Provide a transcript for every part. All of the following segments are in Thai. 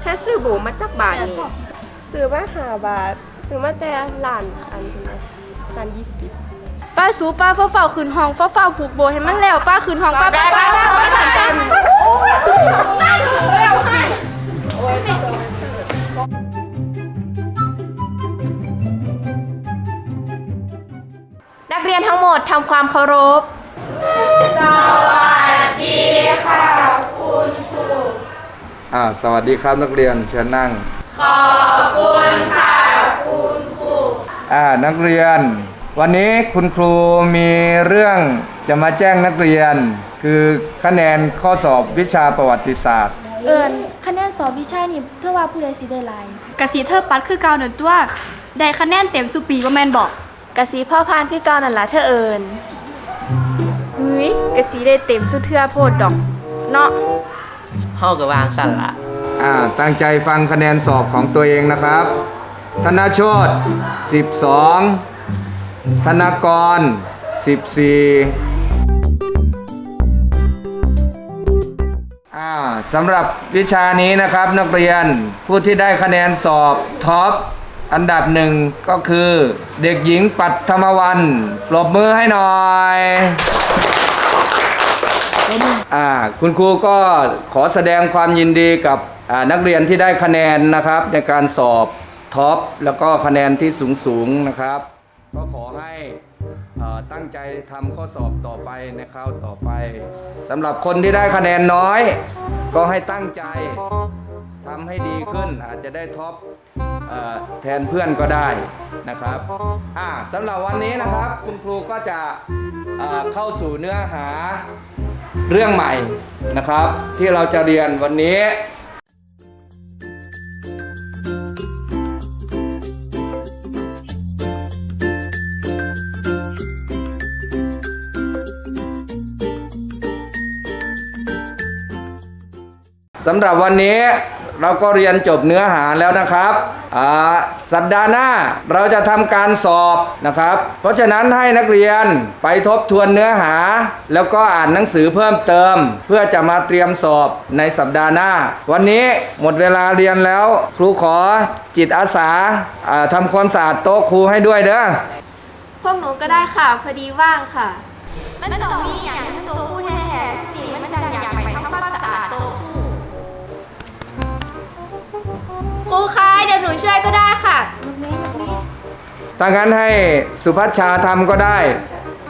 แค่ซื้อโบมาจักบาทนี่ซื้อมาหาบาท ซื้อมาแต่ล้านอันนี้นะล้านยี่สิบป้าสูป้าเฝ้าเฝ้าคืนห้องเฝ้าเฝ้าผูกโบให้มันแล้วป้าคืนห้องป้าป้าป้าป้าป้าสั่นกันนักเรียนทั้งหมดทำความเคารพ อ่าสวัสดีครับนักเรียนเชิญนั่ง ขอบคุณค่ะคุณครูอ่านักเรียน วันนี้คุณครูมีเรื่องจะมาแจ้งนักเรียน คือคะแนนข้อสอบวิชาประวัติศาสตร์ เอิญคะแนนสอบวิชานี่เพื่อว่าผู้ใดสิได้หลายกะสีเธอปัดคือเก่าหนึ่งตัวได้คะแนนเต็มสุปีว่าแมนบอกกะสีพ่อพานที่เก่านั่นล่ะเธอเอิญเฮ้ยกะสีได้เต็มสุดเทือโพดดอก เนาะ เฮาก็วางสั่นละอ่าตั้งใจฟังคะแนนสอบของตัวเองนะครับ ธนโชต12 ธนากร 14อ่าสำหรับวิชานี้นะครับนักเรียนผู้ที่ได้คะแนนสอบท็อปอันดับหนึ่งก็คือ เด็กหญิงปัทมวันปรบมือให้หน่อย อ่าคุณครูก็ขอแสดงความยินดีกับนักเรียนที่ได้คะแนนนะครับ ในการสอบท็อปแล้วก็คะแนนที่สูงสูงๆนะครับ ก็ขอให้ตั้งใจทำข้อสอบต่อไปในคราวต่อไปสำหรับคนที่ได้คะแนนน้อย ก็ให้ตั้งใจทำให้ดีขึ้นอาจจะได้ท็อปแทนเพื่อนก็ได้นะครับสำหรับวันนี้นะครับคุณครูก็จะเข้าสู่เนื้อหา เรื่องใหม่นะครับ ที่เราจะเรียนวันนี้ สำหรับวันนี้ เราก็เรียนจบเนื้อหาแล้วนะครับอ่าสัปดาห์หน้าเราจะทำการสอบนะครับ เพราะฉะนั้นให้นักเรียนไปทบทวนเนื้อหา แล้วก็อ่านหนังสือเพิ่มเติม เพื่อจะมาเตรียมสอบในสัปดาห์หน้า วันนี้หมดเวลาเรียนแล้ว ครูขอจิตอาสาาทำความสะอาดโต๊ะครูให้ด้วยเด้อพวกหนูก็ได้ค่ะพอดีว่างค่ะไมันต้องมีอย่างที่ตัวผู้แท้ รูคะเดี๋ยวหนูช่วยก็ได้ค่ะ ถ้างั้นให้สุพัชชาทำก็ได้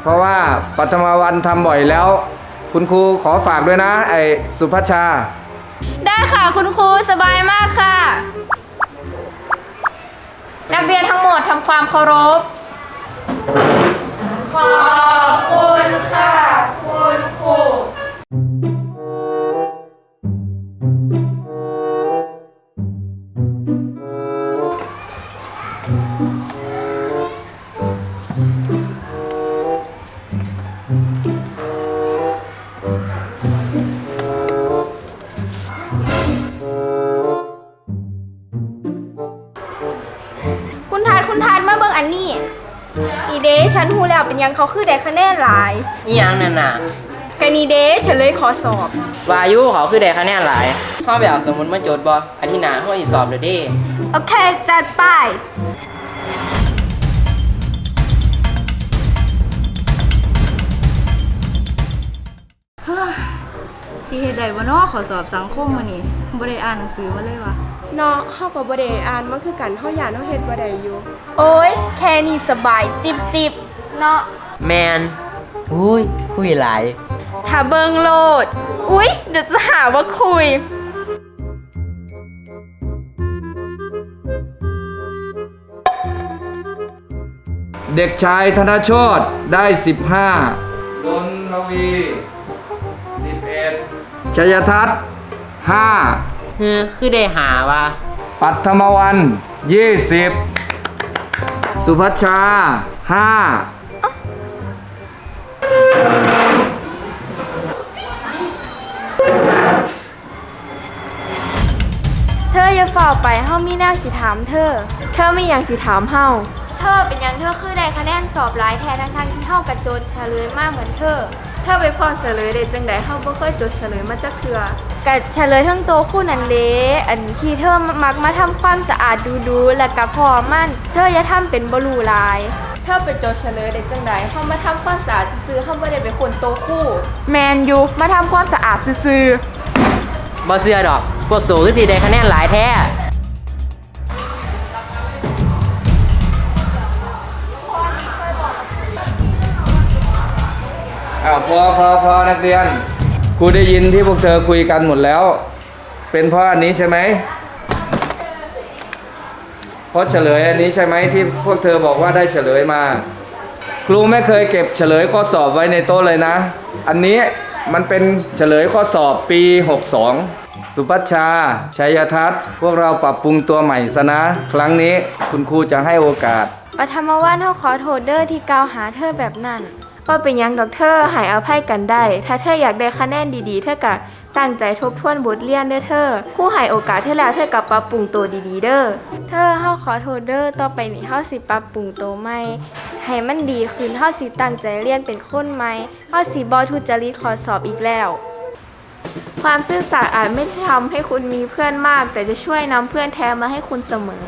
เพราะว่าปัทมวันทำบ่อยแล้ว คุณครูขอฝากด้วยนะ ไอ้สุพัชชา ได้ค่ะคุณครูสบายมากค่ะ นักเรียนทั้งหมดทำความเคารพ นฮู้แล้วเป็นหยังเขาคือได้คะแนนหลายอีหยังนั่นน่ะแค่นี้เดฉันเลยขอสอบ วายุเขาคือได้คะแนนหลายเฮาไปเอาสมุดมาจดบ่อาทิตย์หน้าเฮาสิสอบเด้อเด้โอเค จัดไป สิเฮ็ดได้บ่เนาะขอสอบสังคมมื้อนี้บ่ได้อ่านหนังสือมาเลยวะเนาะเฮาก็บ่ได้อ่านมันคือกันเฮาย่านเฮาเฮ็ดบ่ได้อยู่ โอ้ย แค่นี้สบายจิบจิบ เนาะแมนอุ้ยคุยหลายถ้าเบิงโลด อุ๊ย เดี๋ยวจะหาว่าคุย เด็กชายธนโชตได้ 15ดนลวี 11ชยทัศน์5เฮ้อคือได้หาว่าปัทมวัน 20 สุพัชชา 5 เธออย่าฝ่าไปเฮามีแนวสิถามเธอ เธอมีหยังสิถามเฮาเธอเป็นหยังเธอคือได้คะแนนสอบหลายแท้ทั้งทที่เฮากระโจนเฉลยมากเหมือนเธอถ้าไปพรเฉลยได้จังใดเฮาบ่เคยจดเฉลยมาจักเทื่อกับเฉลยทั้งโตวคู่นันเดอันที่เธอมักมาทำความสะอาดดูดูๆและกับพอมันเธออย่าทำเป็นบลูลายถ้าไปจดเฉลยได้จังใดเฮามาทำความสะอาดซื่อๆเฮาบ่ได้เป็นคนโตคู่ แมนอยู่มาทำความสะอาดซื่อ บ่เชื่อดอก พวกตัวคือสิได้คะแนนหลายแท้อ้าวพอพอพอนักเรียนครูได้ยินที่พวกเธอคุยกันหมดแล้ว เป็นเพราะอันนี้ใช่ไหมเพราะเฉลยอันนี้ใช่ไหมที่พวกเธอบอกว่าได้เฉลยมา ครูไม่เคยเก็บเฉลยข้อสอบไว้ในโต๊ะเลยนะ อันนี้ มันเป็นเฉลยข้อสอบปี 62 สุพัชชา ชัยทัศน์ พวกเราปรับปรุงตัวใหม่ซะนะ ครั้งนี้คุณครูจะให้โอกาส ปฐมวันเฮาขอโทษเด้อที่กล่าวหาเธอแบบนั้นว่าเป็นหยังดอกเธอหายอภัยกันได้ ถ้าเธออยากได้คะแนนดีๆ เธอก็ตั้งใจทบทวนบทเรียนเด้อเธอครู่หายโอกาสเธอแล้วเธอกับปรับปรุงตัวดีๆเด้อ เธอเฮาขอโทษเด้อต่อไปนี้เฮาสิปรับปรุงโตวใหม่ ให้มันดีขึ้นเฮาสิตั้งใจเรียนเป็นคนใหม่เฮาสิบ่ทุจริตขอสอบอีกแล้ว ความซื่อสัตย์อาจไม่ทำให้คุณมีเพื่อนมาก แต่จะช่วยนำเพื่อนแท้มาให้คุณเสมอ